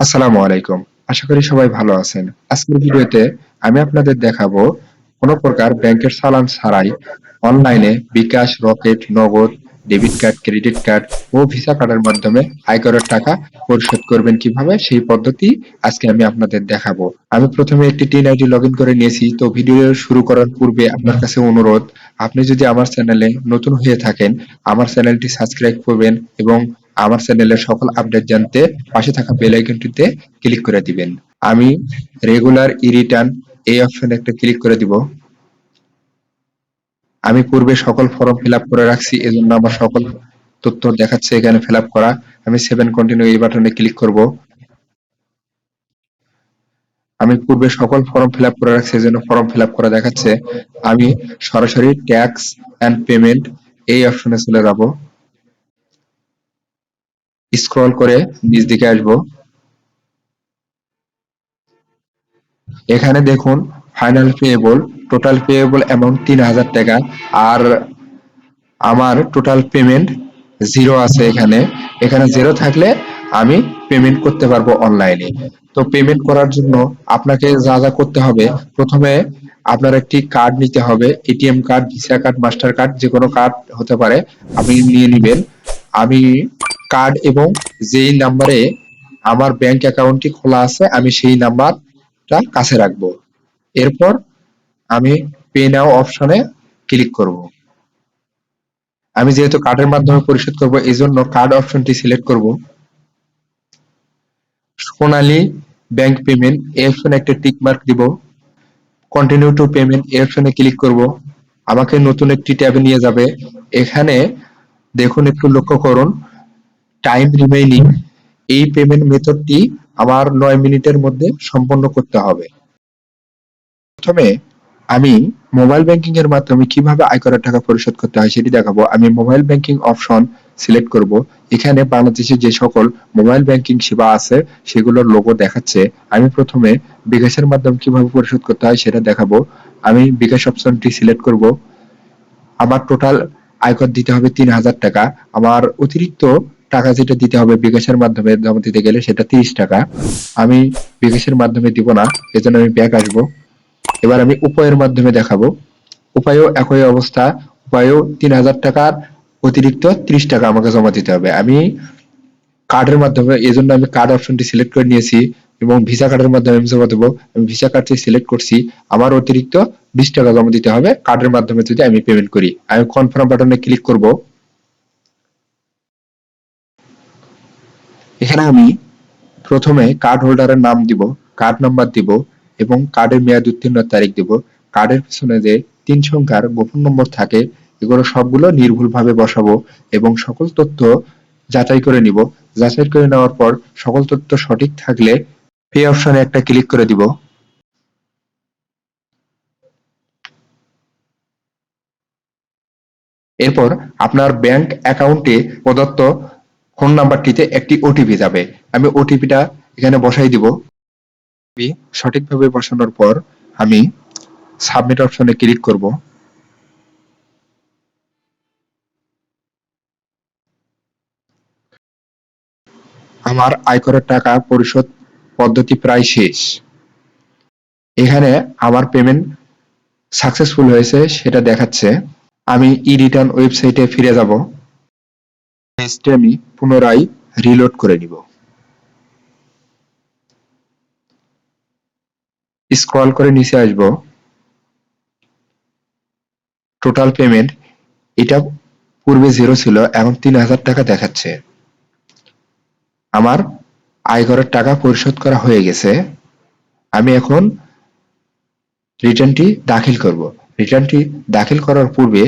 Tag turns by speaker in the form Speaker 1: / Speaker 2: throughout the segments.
Speaker 1: আসসালামু আলাইকুম। আশা করি সবাই ভালো আছেন। আজকের ভিডিওতে আমি আপনাদের দেখাবো কোনো প্রকার ব্যাংকের চালান ছাড়াই অনলাইনে Bikash, Rocket, Nagad, debit card, credit card ও ভিসা কার্ডের মাধ্যমে আয়করের টাকা পরিশোধ করবেন কীভাবে, সেই পদ্ধতি আজকে আমি আপনাদের দেখাবো। আমি প্রথমে একটি টিন আইডি লগ করে নিয়েছি। তো ভিডিও শুরু করার পূর্বে আপনার কাছে অনুরোধ, আপনি যদি আমার চ্যানেলে নতুন হয়ে থাকেন, আমার চ্যানেলটি সাবস্ক্রাইব করবেন এবং আমার চ্যানেলের সকল আপডেট জানতে পাশে থাকা বেল আইকনটিতে ক্লিক করে দিবেন। আমি রেগুলার ই রিটার্ন এই অপশনে একটা ক্লিক করে দিব। আমি পূর্বে সকল ফর্ম ফিল করে রাখছি, এজন্য আমার সকল তথ্য দেখাচ্ছে, এখানে ফিল করা। আমি সেভেন কন্টিনিউ এই বাটনে ক্লিক করব। আমি পূর্বে সকল ফর্ম ফিল করে রাখছি, এজন্য ফর্ম ফিল করা দেখাচ্ছে। আমি সরাসরি ট্যাক্স এন্ড পেমেন্ট এই অপশনে চলে যাব। স্ক্রল করে নিচ দিকে আসব। এখানে দেখুন final payable total payable amount তিন হাজার টাকা। আর আমার টোটাল পেমেন্ট জিরো আছে এখানে। এখানে জিরো থাকলে আমি পেমেন্ট করতে পারব অনলাইনে তো পেমেন্ট করার জন্য আপনাকে যা যা করতে হবে, প্রথমে আপনার একটি কার্ড নিতে হবে ATM card Visa card Master card যে কোনো কার্ড হতে পারে, আপনি নিয়ে নেবেন। আমি কার্ড এবং যেই নাম্বারে আমার ব্যাংক অ্যাকাউন্টটি খোলা আছে, আমি সেই নাম্বারটা কাছে রাখব। এরপর আমি পে নাও অপশনে ক্লিক করব। আমি যেহেতু কার্ডের মাধ্যমে পরিশোধ করব এই জন্য কার্ড অপশনটি সিলেক্ট করব। সোনালী ব্যাংক পেমেন্ট এই অপশনে একটা টিক মার্ক দিব। কন্টিনিউ টু পেমেন্ট এই অপশনে ক্লিক করব। আমাকে নতুন একটি ট্যাবে নিয়ে যাবে। এখানে দেখুন, একটু লক্ষ্য করুন। টাইম রিমেইনিং এই পেমেন্ট মেথডটি আমার নয় মিনিটের মধ্যে সম্পন্ন করতে হবে। প্রথমে আমি মোবাইল ব্যাংকিং এর মাধ্যমে কীভাবে আয়করের টাকা পরিশোধ করতে হয় সেটি দেখাবো। আমি মোবাইল ব্যাংকিং অপশন সিলেক্ট করব। এখানে বাংলাদেশে যে সকল মোবাইল ব্যাংকিং সেবা আছে, সেগুলোর লোগো দেখাচ্ছে। আমি প্রথমে বিকাশের মাধ্যমে কীভাবে পরিশোধ করতে হয় সেটা দেখাবো। আমি বিকাশ অপশনটি সিলেক্ট করব। আমার টোটাল আয়কর দিতে হবে তিন হাজার টাকা। আমার অতিরিক্ত টাকা যেটা দিতে হবে বিকাশের মাধ্যমে জমা দিতে গেলে সেটা তিরিশ টাকা। আমি বিকাশের মাধ্যমে দিব না, এজন্য আমি ব্যাক আসব। এবার আমি উপায়ের মাধ্যমে দেখাবো। উপায়ও একই অবস্থা, উপায়ও তিন হাজার টাকার অতিরিক্ত ত্রিশ টাকা আমাকে জমা দিতে হবে। আমি কার্ডের মাধ্যমে এই জন্য আমি কার্ড অপশনটি সিলেক্ট করে নিয়েছি এবং ভিসা কার্ডের মাধ্যমে আমি জমা দেবো। আমি ভিসা কার্ডটি সিলেক্ট করছি, আমার অতিরিক্ত বিশ টাকা জমা দিতে হবে। কার্ডের মাধ্যমে যদি আমি পেমেন্ট করি, আমি কনফার্ম বাটনে ক্লিক করব। এখানে আমি প্রথমে কার্ড হোল্ডারের নাম দিব কার্ড নাম্বার দিব এবং কার্ডের মেয়াদ উত্তীর্ণের তারিখ দিব। কার্ডের পিছনে যে তিন সংখ্যার গোপন নম্বর থাকে, এগুলো সবগুলো নির্ভুলভাবে বসাবো এবং সকল তথ্য যাচাই করে নিব। যাচাই করে নেওয়ার পর সকল তথ্য সঠিক থাকলে পে অপশনে একটা ক্লিক করে দিব। এরপর আপনার ব্যাংক অ্যাকাউন্টে প্রদত্ত ফোন নাম্বারটিতে একটি ওটিপি যাবে। আমি ওটিপিটা এখানে বসাই দিব। সঠিকভাবে বসানোর পর আমি সাবমিট অপশনে ক্লিক করব। আমার আয়করের টাকা পরিশোধ পদ্ধতি প্রায় শেষ। এখানে আমার পেমেন্ট সাকসেসফুল হয়েছে, সেটা দেখাচ্ছে। আমি ই রিটার্ন ওয়েবসাইটে ফিরে যাব। পেজটি আমি পুনরায় রিলোড করে নিব। স্ক্রল করে নিচে আসব। টোটাল পেমেন্ট এটা পূর্বে জিরো ছিল, এখন তিন হাজার টাকা দেখাচ্ছে। আমার আয়করের টাকা পরিশোধ করা হয়ে গেছে। আমি এখন রিটার্নটি দাখিল করব। রিটার্নটি দাখিল করার পূর্বে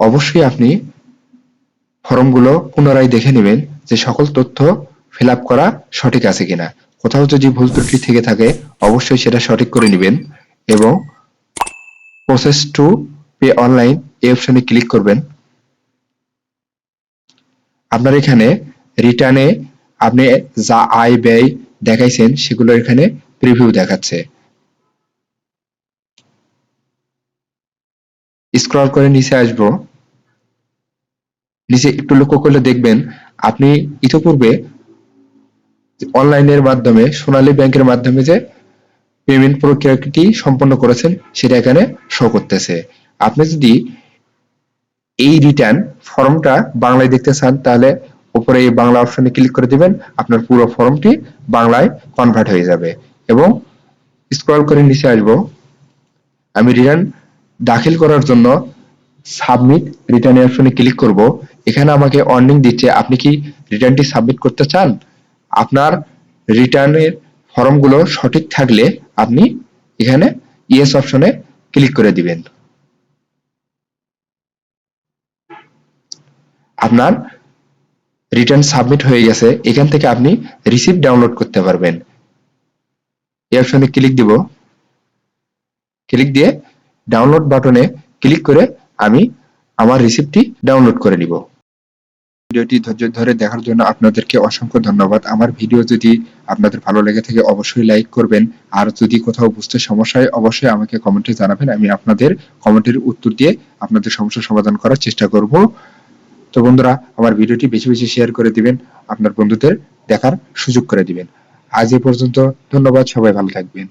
Speaker 1: অবশ্যই আপনি ফর্মগুলো পুনরায় দেখে নেবেন যে সকল তথ্য ফিল করা সঠিক আছে কিনা। কোথাও যদি ভুল ত্রুটি থেকে থাকে, অবশ্যই সেটা সঠিক করে নেবেন এবং প্রসেস টু পে অনলাইন এই অপশনে ক্লিক করবেন। আপনার এখানে রিটার্নে আপনি যা আয় ব্যয় দেখাইছেন, সেগুলো এখানে প্রিভিউ দেখাচ্ছে। স্ক্রল করে নিচে আসব। নিচে একটু লক্ষ্য করলে দেখবেন, আপনি ইতিপূর্বে অনলাইনের মাধ্যমে, সোনালী ব্যাংকের মাধ্যমে যে পেমেন্ট প্রক্রিয়াটি সম্পন্ন করেছেন, সেটা এখানে শো করতেছে। আপনি যদি এই রিটার্ন ফর্মটা বাংলায় দেখতে চান, তাহলে উপরে এই বাংলা অপশনে ক্লিক করে দিবেন, আপনার পুরো ফর্মটি বাংলায় কনভার্ট হয়ে যাবে। এবং স্ক্রল করে নিচে আসব। আমি রিটার্ন দাখিল করার জন্য সাবমিট রিটার্ন অপশনে ক্লিক করব। এখানে আমাকে ওয়ার্নিং দিচ্ছে, আপনি কি রিটার্নটি সাবমিট করতে চান? আপনার রিটার্নের ফর্মগুলো সঠিক থাকলে আপনি এখানে ইয়েস অপশনে ক্লিক করে দিবেন। আপনার রিটার্ন সাবমিট হয়ে গেছে, এখান থেকে আপনি রিসিপ্ট ডাউনলোড করতে পারবেন। এই অপশনে ক্লিক দিব। ক্লিক দিয়ে ডাউনলোড বাটনে ক্লিক করে আমি আমার রিসিপ্টটি ডাউনলোড করে নিব। ভিডিওটি ধৈর্য ধরে দেখার জন্য আপনাদেরকে অসংখ্য ধন্যবাদ। আমার ভিডিও যদি আপনাদের ভালো লেগে থাকে, অবশ্যই লাইক করবেন। আর যদি কোথাও বুঝতে সমস্যা হয়, অবশ্যই আমাকে কমেন্টে জানাবেন। আমি আপনাদের কমেন্টের উত্তর দিয়ে আপনাদের সমস্যার সমাধান করার চেষ্টা করব। তো বন্ধুরা, আমার ভিডিওটি বেশি বেশি শেয়ার করে দিবেন, আপনার বন্ধুদের দেখার সুযোগ করে দিবেন। আজ এ পর্যন্ত ধন্যবাদ, সবাই ভালো থাকবেন।